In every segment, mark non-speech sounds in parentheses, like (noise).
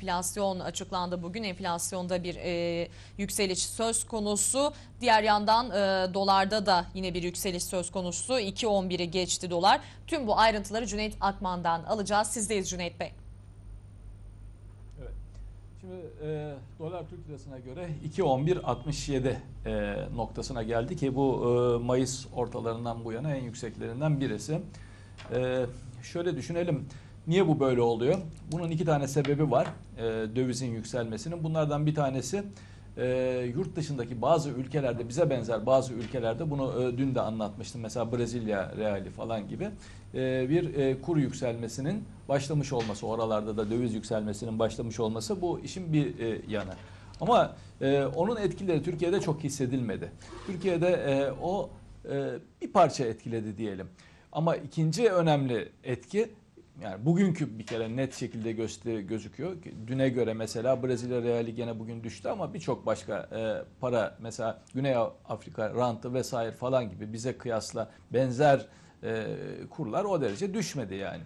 enflasyon açıklandı bugün. Enflasyonda bir e, yükseliş söz konusu. Diğer yandan e, dolarda da yine bir yükseliş söz konusu. 2.11'i geçti dolar. Tüm bu ayrıntıları Cüneyt Akman'dan alacağız. Sizdeyiz Cüneyt Bey. Evet. Şimdi e, dolar Türk lirasına göre 2.11.67 e, noktasına geldi ki bu e, Mayıs ortalarından bu yana en yükseklerinden birisi. E, şöyle düşünelim. Niye bu böyle oluyor? Bunun iki tane sebebi var e, dövizin yükselmesinin. Bunlardan bir tanesi e, yurt dışındaki bazı ülkelerde bize benzer bazı ülkelerde bunu e, dün de anlatmıştım. Mesela Brezilya reali falan gibi e, bir e, kur yükselmesinin başlamış olması, oralarda da döviz yükselmesinin başlamış olması bu işin bir e, yanı. Ama e, onun etkileri Türkiye'de çok hissedilmedi. Türkiye'de e, o e, bir parça etkiledi diyelim. Ama ikinci önemli etki yani bugünkü bir kere net şekilde göster gözüküyor. Düne göre mesela Brezilya reali gene bugün düştü ama birçok başka e, para mesela Güney Afrika rantı vesaire falan gibi bize kıyasla benzer e, kurlar o derece düşmedi yani.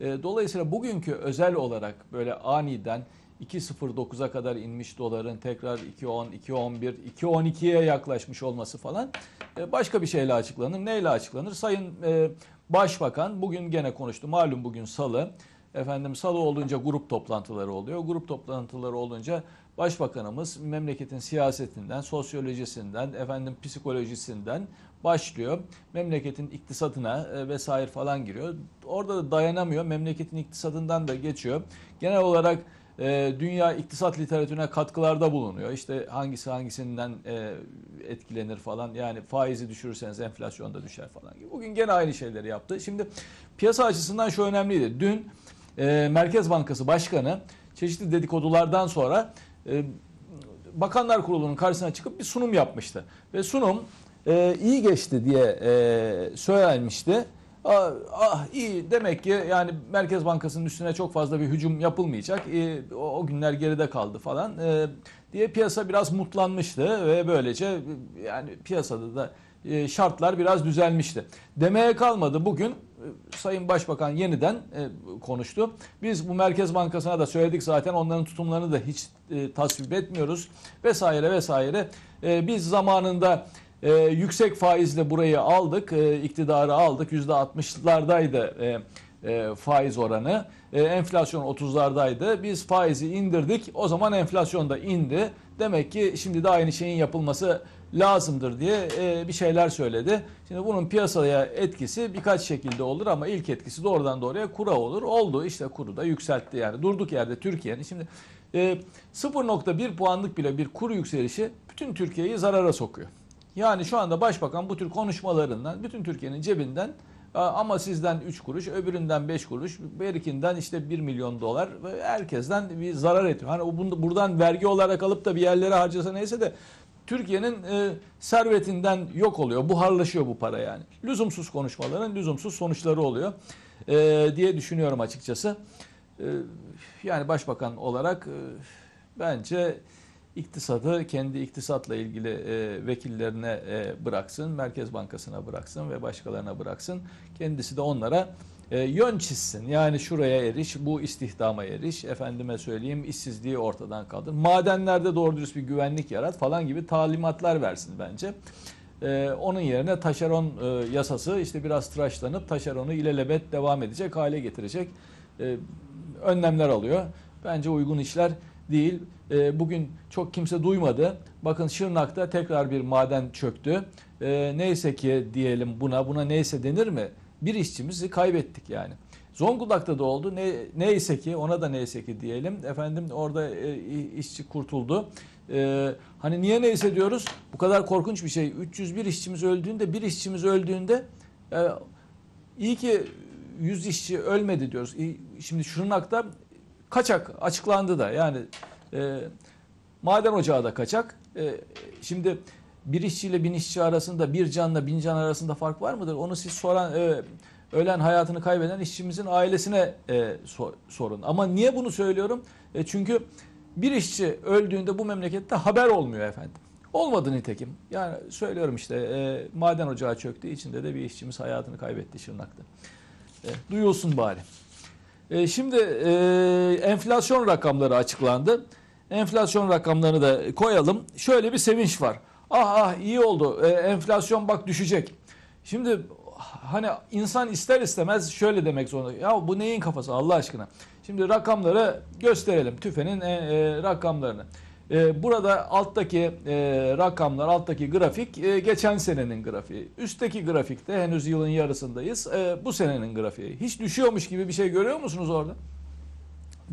E, dolayısıyla bugünkü özel olarak böyle aniden 2.09'a kadar inmiş doların tekrar 2.10, 2.11, 2.12'ye yaklaşmış olması falan e, başka bir şeyle açıklanır. Neyle açıklanır? Sayın e, Başbakan bugün gene konuştu. Malum bugün salı. Efendim salı olunca grup toplantıları oluyor. Grup toplantıları olunca başbakanımız memleketin siyasetinden, sosyolojisinden, efendim psikolojisinden başlıyor. Memleketin iktisadına e, vesaire falan giriyor. Orada da dayanamıyor. Memleketin iktisadından da geçiyor. Genel olarak e, dünya iktisat literatürüne katkılarda bulunuyor. İşte hangisi hangisinden e, etkilenir falan. Yani faizi düşürürseniz enflasyon da düşer falan gibi. Bugün gene aynı şeyleri yaptı. Şimdi piyasa açısından şu önemliydi. Dün e, Merkez Bankası Başkanı çeşitli dedikodulardan sonra e, Bakanlar Kurulu'nun karşısına çıkıp bir sunum yapmıştı. Ve sunum e, iyi geçti diye e, söylenmişti. Ah, ah iyi demek ki yani Merkez Bankası'nın üstüne çok fazla bir hücum yapılmayacak. E, o, o günler geride kaldı falan e, diye piyasa biraz mutlanmıştı ve böylece yani piyasada da e, şartlar biraz düzelmişti. Demeye kalmadı bugün e, Sayın Başbakan yeniden e, konuştu. Biz bu Merkez Bankası'na da söyledik zaten onların tutumlarını da hiç e, tasvip etmiyoruz vesaire vesaire. E, biz zamanında e, yüksek faizle burayı aldık, e, iktidarı aldık. %60'lardaydı e, e, faiz oranı. E, enflasyon 30'lardaydı. Biz faizi indirdik. O zaman enflasyon da indi. Demek ki şimdi de aynı şeyin yapılması lazımdır diye e, bir şeyler söyledi. Şimdi bunun piyasaya etkisi birkaç şekilde olur ama ilk etkisi doğrudan doğruya kura olur. Oldu işte kuru da yükseltti yani durduk yerde Türkiye'nin. Şimdi e, 0.1 puanlık bile bir kur yükselişi bütün Türkiye'yi zarara sokuyor. Yani şu anda başbakan bu tür konuşmalarından bütün Türkiye'nin cebinden ama sizden 3 kuruş, öbüründen 5 kuruş, berikinden işte 1 milyon dolar herkesten bir zarar ediyor. Hani buradan vergi olarak alıp da bir yerlere harcasa neyse de Türkiye'nin e, servetinden yok oluyor. Buharlaşıyor bu para yani. Lüzumsuz konuşmaların lüzumsuz sonuçları oluyor e, diye düşünüyorum açıkçası. E, yani başbakan olarak e, bence iktisadı kendi iktisatla ilgili e, vekillerine e, bıraksın, Merkez Bankası'na bıraksın ve başkalarına bıraksın. Kendisi de onlara e, yön çizsin. Yani şuraya eriş, bu istihdama eriş, efendime söyleyeyim işsizliği ortadan kaldır. Madenlerde doğru dürüst bir güvenlik yarat falan gibi talimatlar versin bence. E, onun yerine taşeron e, yasası işte biraz tıraşlanıp taşeronu ilelebet devam edecek hale getirecek e, önlemler alıyor. Bence uygun işler değil. E, bugün çok kimse duymadı. Bakın Şırnak'ta tekrar bir maden çöktü. E, neyse ki diyelim buna, buna neyse denir mi? Bir işçimizi kaybettik yani. Zonguldak'ta da oldu. Ne, neyse ki ona da neyse ki diyelim. Efendim orada e, işçi kurtuldu. E, hani niye neyse diyoruz? Bu kadar korkunç bir şey. 301 işçimiz öldüğünde, bir işçimiz öldüğünde e, iyi ki 100 işçi ölmedi diyoruz. Şimdi Şırnak'ta kaçak açıklandı da yani e, maden ocağı da kaçak. E, şimdi bir işçiyle bin işçi arasında bir canla bin can arasında fark var mıdır? Onu siz soran e, ölen hayatını kaybeden işçimizin ailesine e, sor, sorun. Ama niye bunu söylüyorum? E, çünkü bir işçi öldüğünde bu memlekette haber olmuyor efendim. Olmadı nitekim. Yani söylüyorum işte e, maden ocağı çöktü. içinde de bir işçimiz hayatını kaybetti Şırnak'ta. E, duyulsun bari. E, şimdi e, enflasyon rakamları açıklandı. Enflasyon rakamlarını da koyalım. Şöyle bir sevinç var. Ah ah iyi oldu. E, enflasyon bak düşecek. Şimdi hani insan ister istemez şöyle demek zorunda. Ya bu neyin kafası Allah aşkına? Şimdi rakamları gösterelim. TÜFE'nin e, e, rakamlarını. E, burada alttaki e, rakamlar, alttaki grafik e, geçen senenin grafiği. Üstteki grafikte henüz yılın yarısındayız. E, bu senenin grafiği. Hiç düşüyormuş gibi bir şey görüyor musunuz orada?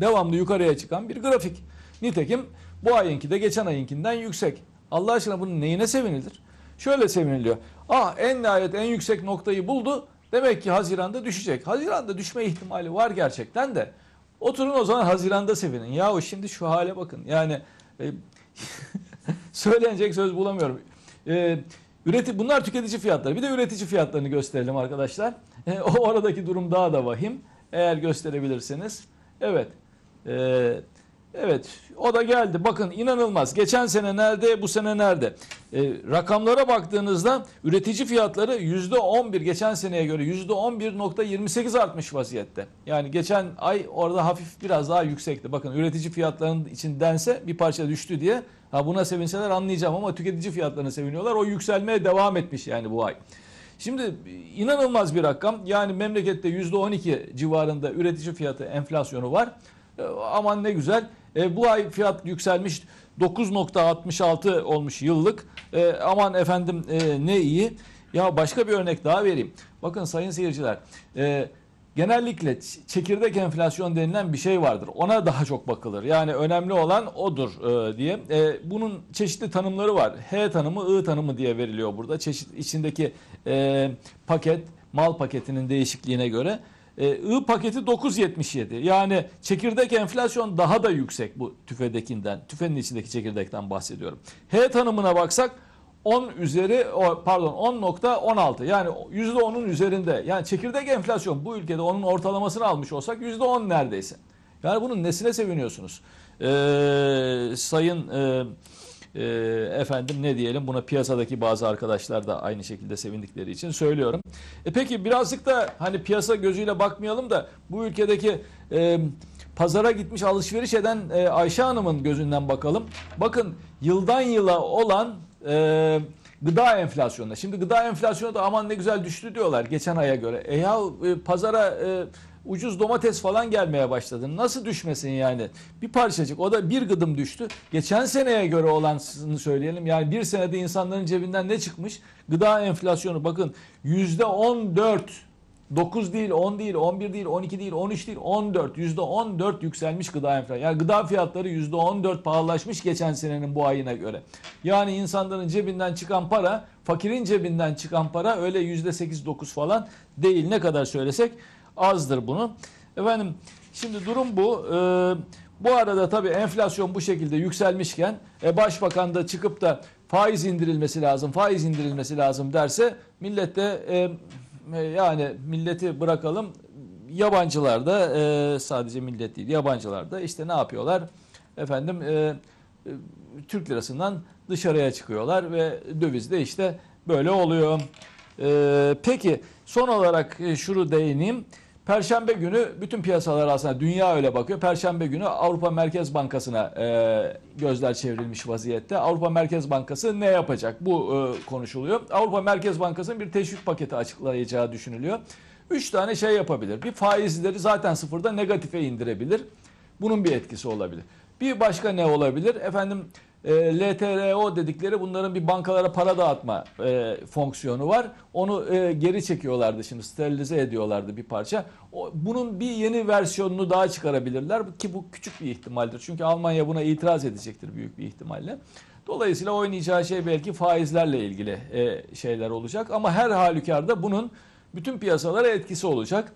Devamlı yukarıya çıkan bir grafik. Nitekim bu ayınki de geçen ayınkinden yüksek. Allah aşkına bunun neyine sevinilir? Şöyle seviniliyor. Ah en nihayet en yüksek noktayı buldu. Demek ki Haziran'da düşecek. Haziran'da düşme ihtimali var gerçekten de. Oturun o zaman Haziran'da sevinin. Yahu şimdi şu hale bakın. Yani e, (laughs) söylenecek söz bulamıyorum. E, üreti, bunlar tüketici fiyatları. Bir de üretici fiyatlarını gösterelim arkadaşlar. E, o oradaki durum daha da vahim. Eğer gösterebilirseniz. Evet. E, evet. O da geldi. Bakın inanılmaz. Geçen sene nerede, bu sene nerede? E, rakamlara baktığınızda üretici fiyatları %11 geçen seneye göre %11.28 artmış vaziyette. Yani geçen ay orada hafif biraz daha yüksekti. Bakın üretici fiyatlarının içindense bir parça düştü diye ha buna sevinseler anlayacağım ama tüketici fiyatlarına seviniyorlar. O yükselmeye devam etmiş yani bu ay. Şimdi inanılmaz bir rakam. Yani memlekette %12 civarında üretici fiyatı enflasyonu var. E, aman ne güzel. E, bu ay fiyat yükselmiş 9.66 olmuş yıllık. E, aman efendim e, ne iyi. Ya başka bir örnek daha vereyim. Bakın sayın seyirciler. E, genellikle çekirdek enflasyon denilen bir şey vardır. Ona daha çok bakılır. Yani önemli olan odur e, diye. E, bunun çeşitli tanımları var. H tanımı, I tanımı diye veriliyor burada. Çeşit içindeki e, paket, mal paketinin değişikliğine göre. E, I paketi 9.77. Yani çekirdek enflasyon daha da yüksek bu tüfedekinden. Tüfenin içindeki çekirdekten bahsediyorum. H tanımına baksak 10 üzeri pardon 10.16 yani %10'un üzerinde. Yani çekirdek enflasyon bu ülkede onun ortalamasını almış olsak %10 neredeyse. Yani bunun nesine seviniyorsunuz? Ee, sayın e, e, efendim ne diyelim buna piyasadaki bazı arkadaşlar da aynı şekilde sevindikleri için söylüyorum. E peki birazcık da hani piyasa gözüyle bakmayalım da bu ülkedeki e, pazara gitmiş alışveriş eden e, Ayşe Hanım'ın gözünden bakalım. Bakın yıldan yıla olan e, gıda enflasyonuna. Şimdi gıda enflasyonu da aman ne güzel düştü diyorlar geçen aya göre. E ya e, pazara e, ucuz domates falan gelmeye başladı. Nasıl düşmesin yani? Bir parçacık o da bir gıdım düştü. Geçen seneye göre olanını söyleyelim. Yani bir senede insanların cebinden ne çıkmış? Gıda enflasyonu bakın yüzde 14 9 değil, 10 değil, 11 değil, 12 değil, 13 değil, 14. %14 yükselmiş gıda enflasyonu. Yani gıda fiyatları %14 pahalılaşmış geçen senenin bu ayına göre. Yani insanların cebinden çıkan para, fakirin cebinden çıkan para öyle %8-9 falan değil. Ne kadar söylesek azdır bunu. Efendim şimdi durum bu. Ee, bu arada tabii enflasyon bu şekilde yükselmişken e, başbakan da çıkıp da faiz indirilmesi lazım, faiz indirilmesi lazım derse millet de e, e, yani milleti bırakalım yabancılar da e, sadece millet değil yabancılar da işte ne yapıyorlar efendim e, e, Türk lirasından dışarıya çıkıyorlar ve dövizde işte böyle oluyor. E, peki son olarak e, şunu değineyim. Perşembe günü bütün piyasalar aslında dünya öyle bakıyor. Perşembe günü Avrupa Merkez Bankası'na e, gözler çevrilmiş vaziyette. Avrupa Merkez Bankası ne yapacak? Bu e, konuşuluyor. Avrupa Merkez Bankası'nın bir teşvik paketi açıklayacağı düşünülüyor. Üç tane şey yapabilir. Bir faizleri zaten sıfırda negatife indirebilir. Bunun bir etkisi olabilir. Bir başka ne olabilir? Efendim e, LTRO dedikleri bunların bir bankalara para dağıtma e, fonksiyonu var. Onu e, geri çekiyorlardı şimdi sterilize ediyorlardı bir parça. O, bunun bir yeni versiyonunu daha çıkarabilirler ki bu küçük bir ihtimaldir. Çünkü Almanya buna itiraz edecektir büyük bir ihtimalle. Dolayısıyla oynayacağı şey belki faizlerle ilgili e, şeyler olacak ama her halükarda bunun bütün piyasalara etkisi olacak.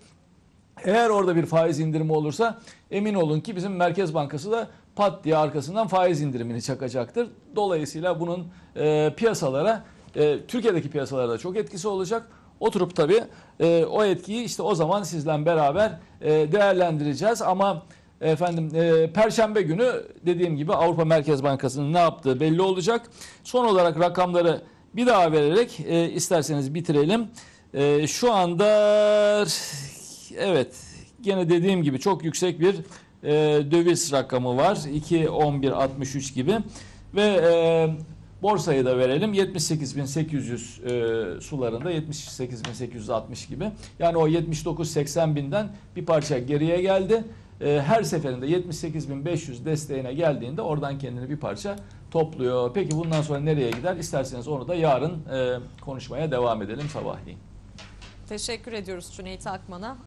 Eğer orada bir faiz indirimi olursa emin olun ki bizim Merkez Bankası da pat diye arkasından faiz indirimini çakacaktır. Dolayısıyla bunun e, piyasalara, e, Türkiye'deki piyasalara da çok etkisi olacak. Oturup tabii e, o etkiyi işte o zaman sizle beraber e, değerlendireceğiz. Ama efendim e, Perşembe günü dediğim gibi Avrupa Merkez Bankası'nın ne yaptığı belli olacak. Son olarak rakamları bir daha vererek e, isterseniz bitirelim. E, şu anda evet gene dediğim gibi çok yüksek bir e, döviz rakamı var. 2.11.63 gibi ve e, borsayı da verelim 78.800 e, sularında 78.860 gibi. Yani o 79.80 binden bir parça geriye geldi. E, her seferinde 78.500 desteğine geldiğinde oradan kendini bir parça topluyor. Peki bundan sonra nereye gider? İsterseniz onu da yarın e, konuşmaya devam edelim sabahleyin. Teşekkür ediyoruz Cüneyt Akman'a.